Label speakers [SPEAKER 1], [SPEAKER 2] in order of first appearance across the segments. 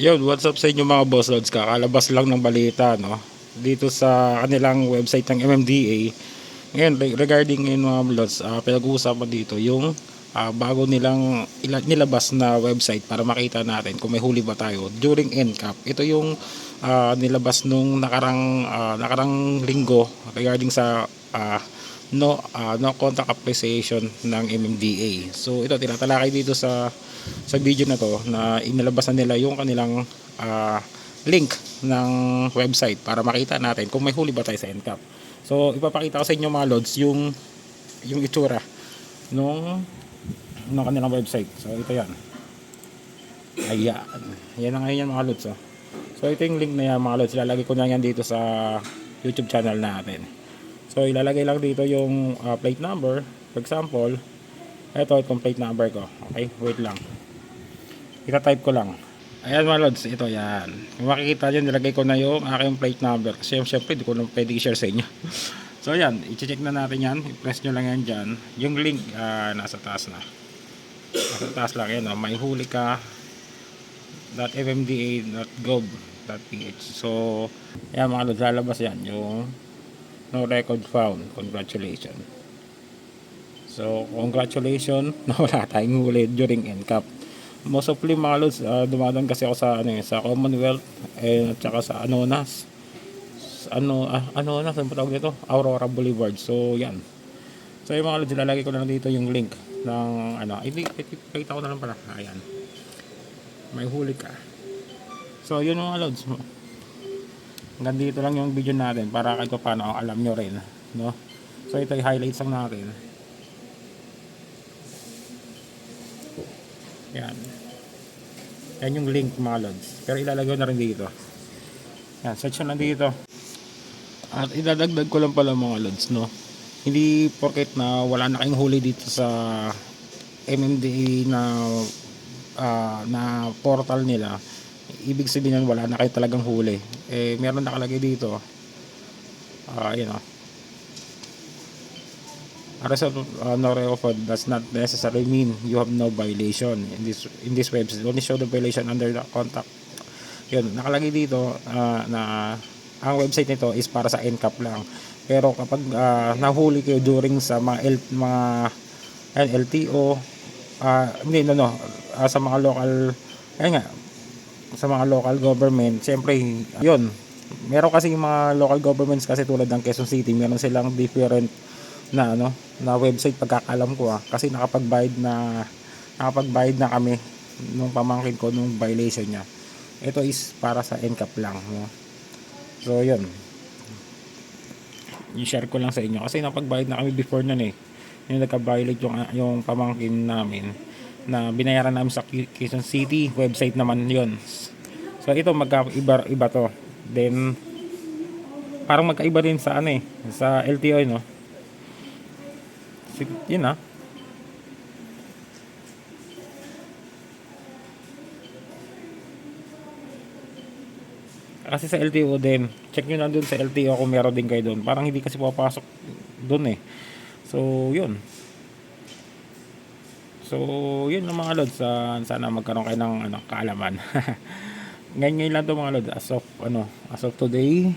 [SPEAKER 1] Yun, what's up sa inyo mga boss loads? Kakalabas lang ng balita, no? Dito sa kanilang website ng MMDA. Ngayon, re- regarding yun mga loads, ah, pinag-uusapan dito yung ah, bago nilang ila- nilabas na website para makita natin kung may huli ba tayo during NCAP. Ito yung ah, nilabas nung nakarang, ah, nakarang linggo regarding sa ah, no ah, no contact appreciation ng MMDA. So ito tinatalakay dito sa sa video na to na inilabas na nila yung kanilang ah, link ng website para makita natin kung may huli ba tayo sa NCAP. So ipapakita ko sa inyo mga lods yung yung itsura nung ng kanilang website. So ito yan. Ayan. Yan na ngayon yan mga lods. Oh. So ito yung link na yan mga lods. Ilalagay ko na yan dito sa YouTube channel natin. So ilalagay lang dito yung ah, plate number. For example, ito itong plate number ko. Okay, wait lang. Ita-type ko lang. Ayan mga lods, ito yan. Kung makikita nyo, nilagay ko na yung aking plate number. Kasi syempre, di ko na pwede i-share sa inyo. so ayan, i-check na natin yan. I-press nyo lang yan dyan. Yung link, ah, nasa taas na. Nasa taas lang yan. Oh. May huli ka .fmda.gov.ph So, ayan mga lods, lalabas yan. Yung no record found. Congratulations. So, congratulations na wala tayong huli during NCAP. Most of mga lods, uh, dumadaan kasi ako sa, ano, eh, sa Commonwealth eh, at saka sa Anonas. Sa Ano, ah, Anonas, ano tawag dito? Aurora Boulevard. So, yan. So, yung mga lods, ilalagay ko na lang dito yung link ng, ano, hindi, pakita ko na lang pala. Ayan. May huli ka. So, yun mga lods. Hanggang dito lang yung video natin para kahit pa paano alam nyo rin. No? So, ito yung highlights lang natin. Yan. Yan yung link mga lods. Pero ilalagay na rin dito. Yan, nyo lang dito. At idadagdag ko lang pala mga lods, no? Hindi porket na wala na kayong huli dito sa MMDA na ah, na portal nila. Ibig sabihin nun, wala na kayo talagang huli. Eh, meron nakalagay dito. Ah, yun oh. A result of uh, no record does not necessarily mean you have no violation in this in this website. Only show the violation under the contact. Yun, nakalagay dito uh, na ang website nito is para sa NCAP lang. Pero kapag uh, nahuli kayo during sa mga L, mga LTO, uh, hindi no, no uh, sa mga local ayun nga sa mga local government, siyempre yun. Meron kasi yung mga local governments kasi tulad ng Quezon City, meron silang different na ano na website pagkakalam ko ah. Kasi nakapagbayad na nakapagbayad na kami nung pamangkin ko nung violation niya. Ito is para sa NCAP lang no? so yun. I-share ko lang sa inyo. Kasi napagbayad na kami before nun eh. Yung nagka-violate yung, yung pamangkin namin na binayaran namin sa Quezon City website naman yon so ito magkaiba iba to then parang magkaiba din sa ano eh sa LTO no Sig- yun ah. Kasi sa LTO din, check nyo na dun sa LTO kung meron din kayo dun. Parang hindi kasi papasok dun eh. So, yun. So, yun ang mga lods. Uh, sana magkaroon kayo ng ano, kaalaman. ngayon ngayon lang to mga lods. As of, ano, as of today.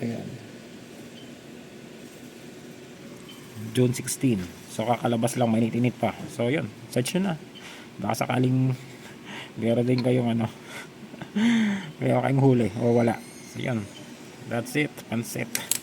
[SPEAKER 1] Ayan. June 16. So kakalabas lang mainit-init pa. So yun, search nyo na. Baka sakaling meron din kayong ano meron kayong huli o wala. So yun. That's it. Pansit.